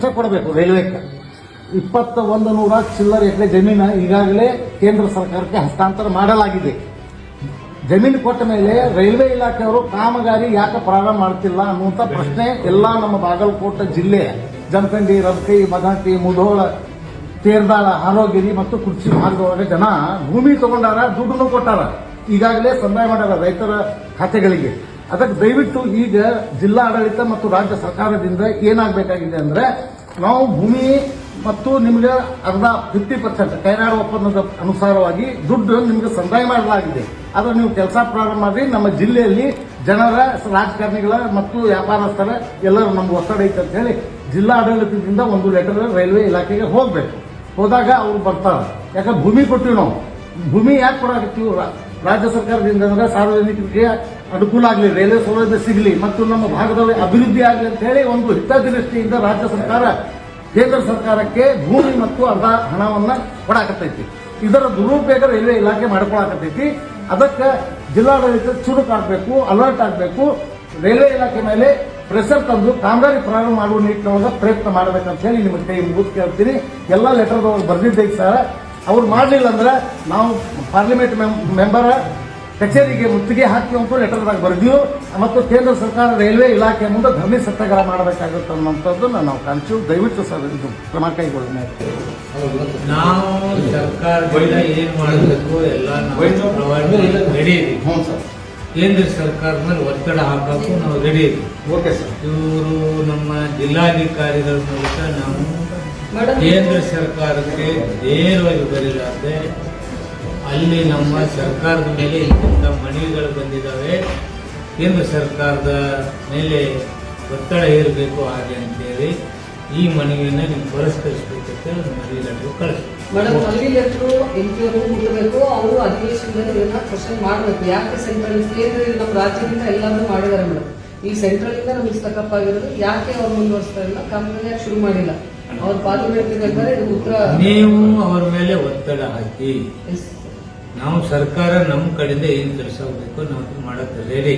ಅಷ್ಟೇ ಕೊಡಬೇಕು ರೈಲ್ವೆಗೆ. ಇಪ್ಪತ್ತ ಒಂದು ನೂರ ಚಿಲ್ಲರ್ ಎಕರೆ ಜಮೀನು ಈಗಾಗಲೇ ಕೇಂದ್ರ ಸರ್ಕಾರಕ್ಕೆ ಹಸ್ತಾಂತರ ಮಾಡಲಾಗಿದೆ. ಜಮೀನು ಕೊಟ್ಟ ಮೇಲೆ ರೈಲ್ವೆ ಇಲಾಖೆಯವರು ಕಾಮಗಾರಿ ಯಾಕೆ ಪ್ರಾರಂಭ ಮಾಡ್ತಿಲ್ಲ ಅನ್ನುವಂಥ ಪ್ರಶ್ನೆ ಎಲ್ಲ ನಮ್ಮ ಬಾಗಲಕೋಟೆ ಜಿಲ್ಲೆ ಜಮಖಂಡಿ ರಬ್ಕೈ ಮದಂತಿ, ಮುಧೋಳ, ತೇರ್ದಾಳ ಆರೋಗ್ಯರಿ ಮತ್ತು ಕುರ್ಚಿ ಮಾರ್ಗದೊಳಗೆ ಜನ ಭೂಮಿ ತಗೊಂಡಾರ ದುಡ್ಡನ್ನು ಕೊಟ್ಟಾರ. ಈಗಾಗಲೇ ಸಂದಾಯ ಮಾಡ್ಯಾರ ರೈತರ ಖಾತೆಗಳಿಗೆ. ಅದಕ್ಕೆ ದಯವಿಟ್ಟು ಈಗ ಜಿಲ್ಲಾ ಆಡಳಿತ ಮತ್ತು ರಾಜ್ಯ ಸರ್ಕಾರದಿಂದ ಏನಾಗಬೇಕಾಗಿದೆ ಅಂದ್ರೆ ನಾವು ಭೂಮಿ ಮತ್ತು ನಿಮಗೆ ಅರ್ಧ ಫಿಫ್ಟಿ ಪರ್ಸೆಂಟ್ ಕೈನಾಡು ಒಪ್ಪಂದದ ಅನುಸಾರವಾಗಿ ದುಡ್ಡು ನಿಮಗೆ ಸಂದಾಯ ಮಾಡಲಾಗಿದೆ. ಆದ್ರೆ ನೀವು ಕೆಲಸ ಪ್ರಾರಂಭ ಮಾಡಿ ನಮ್ಮ ಜಿಲ್ಲೆಯಲ್ಲಿ ಜನರ ರಾಜಕಾರಣಿಗಳ ಮತ್ತು ವ್ಯಾಪಾರಸ್ಥರ ಎಲ್ಲರೂ ನಮ್ಗೆ ಒತ್ತಡ ಐತೆ ಅಂತ ಹೇಳಿ ಜಿಲ್ಲಾ ಆಡಳಿತದಿಂದ ಒಂದು ಲೆಟರ್ ರೈಲ್ವೆ ಇಲಾಖೆಗೆ ಹೋಗ್ಬೇಕು. ಹೋದಾಗ ಅವ್ರು ಬರ್ತಾರೆ. ಯಾಕಂದ್ರೆ ಭೂಮಿ ಕೊಟ್ಟಿವಿ ನಾವು. ಭೂಮಿ ಯಾಕೆ ಕೊಡಾಕತ್ತೀವಿ? ರಾಜ್ಯ ಸರ್ಕಾರದಿಂದ ಅಂದ್ರೆ ಸಾರ್ವಜನಿಕರಿಗೆ ಅನುಕೂಲ ಆಗಲಿ, ರೈಲ್ವೆ ಸೌಲಭ್ಯ ಸಿಗಲಿ, ಮತ್ತು ನಮ್ಮ ಭಾಗದಲ್ಲಿ ಅಭಿವೃದ್ಧಿ ಆಗಲಿ ಅಂತ ಹೇಳಿ ಒಂದು ಹಿತದೃಷ್ಟಿಯಿಂದ ರಾಜ್ಯ ಸರ್ಕಾರ, ಕೇಂದ್ರ ಸರ್ಕಾರಕ್ಕೆ ಭೂಮಿ ಮತ್ತು ಅರ್ಧ ಹಣವನ್ನು ಕೊಡಾಕತ್ತೈತಿ. ಇದರ ದುರುಪಯೋಗ ರೈಲ್ವೆ ಇಲಾಖೆ ಮಾಡ್ಕೊಳಕತ್ತೈತಿ. ಅದಕ್ಕೆ ಜಿಲ್ಲಾಡಳಿತ ಚುರುಕಾಗಬೇಕು ಅಲರ್ಟ್ ಆಗಬೇಕು. ರೈಲ್ವೆ ಇಲಾಖೆ ಮೇಲೆ ಪ್ರೆಷರ್ ತಂದು ಕಾಮಗಾರಿ ಪ್ರಾರಂಭ ಮಾಡುವ ನಿಟ್ಟಿನೊಳಗೆ ಪ್ರಯತ್ನ ಮಾಡಬೇಕಂತ ಹೇಳಿ ನಿಮಗೆ ಕೈ ಮುಗಿದು ಕೇಳ್ತೀನಿ. ಎಲ್ಲ ಲೆಟರ್ದವ್ರು ಬರ್ದಿದ್ದೈತೆ ಸರ್ ಅವ್ರು ಮಾಡಲಿಲ್ಲ ಅಂದ್ರೆ ನಾವು ಪಾರ್ಲಿಮೆಂಟ್ ಮೆಂಬರ ಕಚೇರಿಗೆ ಮುತ್ತಿಗೆ ಹಾಕಿ ಅಂತ ಲೆಟರ್ದಾಗ ಬರೆದಿವು ಮತ್ತು ಕೇಂದ್ರ ಸರ್ಕಾರ ರೈಲ್ವೆ ಇಲಾಖೆ ಮುಂದೆ ಧರಣಿ ಸತ್ಯಾಗ್ರಹ ಮಾಡಬೇಕಾಗುತ್ತೆ ಅನ್ನೋಂಥದ್ದನ್ನ ನಾವು ಕಾಣಿಸು ದಯವಿಟ್ಟು ಸರ್ ಇದು ಕ್ರಮ ಕೈಗೊಳ್ಳೋಣ ನಾವು ಸರ್ಕಾರದಿಂದ ಏನು ಮಾಡಬೇಕು ಎಲ್ಲ ರೆಡಿ ಹ್ಞೂ ಸರ್. ಕೇಂದ್ರ ಸರ್ಕಾರದ ಮೇಲೆ ಒತ್ತಡ ಹಾಕಕ್ಕೂ ನಾವು ರೆಡಿ ಇದ್ದೀವಿ. Okay sir. ಇವರು ನಮ್ಮ ಜಿಲ್ಲಾಧಿಕಾರಿಗಳ ಮೂಲಕ ನಾವು ಕೇಂದ್ರ ಸರ್ಕಾರಕ್ಕೆ ನೇರವಾಗಿ ಬರೀಲಾರ್ದೆ ಅಲ್ಲಿ ನಮ್ಮ ಸರ್ಕಾರದ ಮೇಲೆ ಇಂಥ ಮನವಿಗಳು ಬಂದಿದ್ದಾವೆ. ಕೇಂದ್ರ ಸರ್ಕಾರದ ಮೇಲೆ ಒತ್ತಡ ಹೇರಬೇಕು ಹಾಗೆ ಅಂತೇಳಿ ಈ ಮನವಿಯನ್ನು ನೀವು ಪುರಸ್ಕರಿಸಬೇಕಂತ ಮನವಿ ಲೆಟ್ರು ಕಳಿಸ್ತೀವಿ ಮೇಡಮ್ ಮನವಿ ಲೆಟ್ರು ಎಂ ಪಿ ಅವರು ಮುಟ್ಟಬೇಕು ಅವರು ಅಧಿವೇಶನದಲ್ಲಿ ಇದನ್ನ ಕ್ವಶನ್ ಮಾಡಬೇಕು. ಯಾಕೆ ಸೆಂಟ್ರಲ್ ಕೇಂದ್ರ ನಮ್ಮ ರಾಜ್ಯದಿಂದ ಎಲ್ಲಾದ್ರೂ ಮಾಡಿದ್ದಾರೆ ಮೇಡಮ್? ಈ ಸೆಂಟ್ರಲ್ ಇಂದ ನಮಗೆ ಸ್ಟಕಪ್ ಆಗಿರೋದು. ಯಾಕೆ ಅವ್ರು ಮುಂದುವರಿಸ್ತಾ ಇಲ್ಲ? ಕಾಮಗಾರಿ ಶುರು ಮಾಡಿಲ್ಲ? ನೀವು ಅವರ ಮೇಲೆ ಒತ್ತಡ ಹಾಕಿ. ನಾವು ಸರ್ಕಾರ ನಮ್ಮ ಕಡೆಯಿಂದ ಏನ್ ಕೆಲಸ ಹೋಗ್ಬೇಕು ನಾವು ಮಾಡಕ್ ಮಾಡಕ್ಕೆ ರೆಡಿ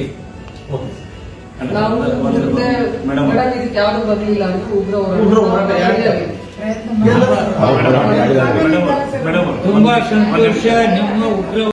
ತುಂಬಾ ಸಂತೋಷ ನಿಮ್ಮ ಉಗ್ರ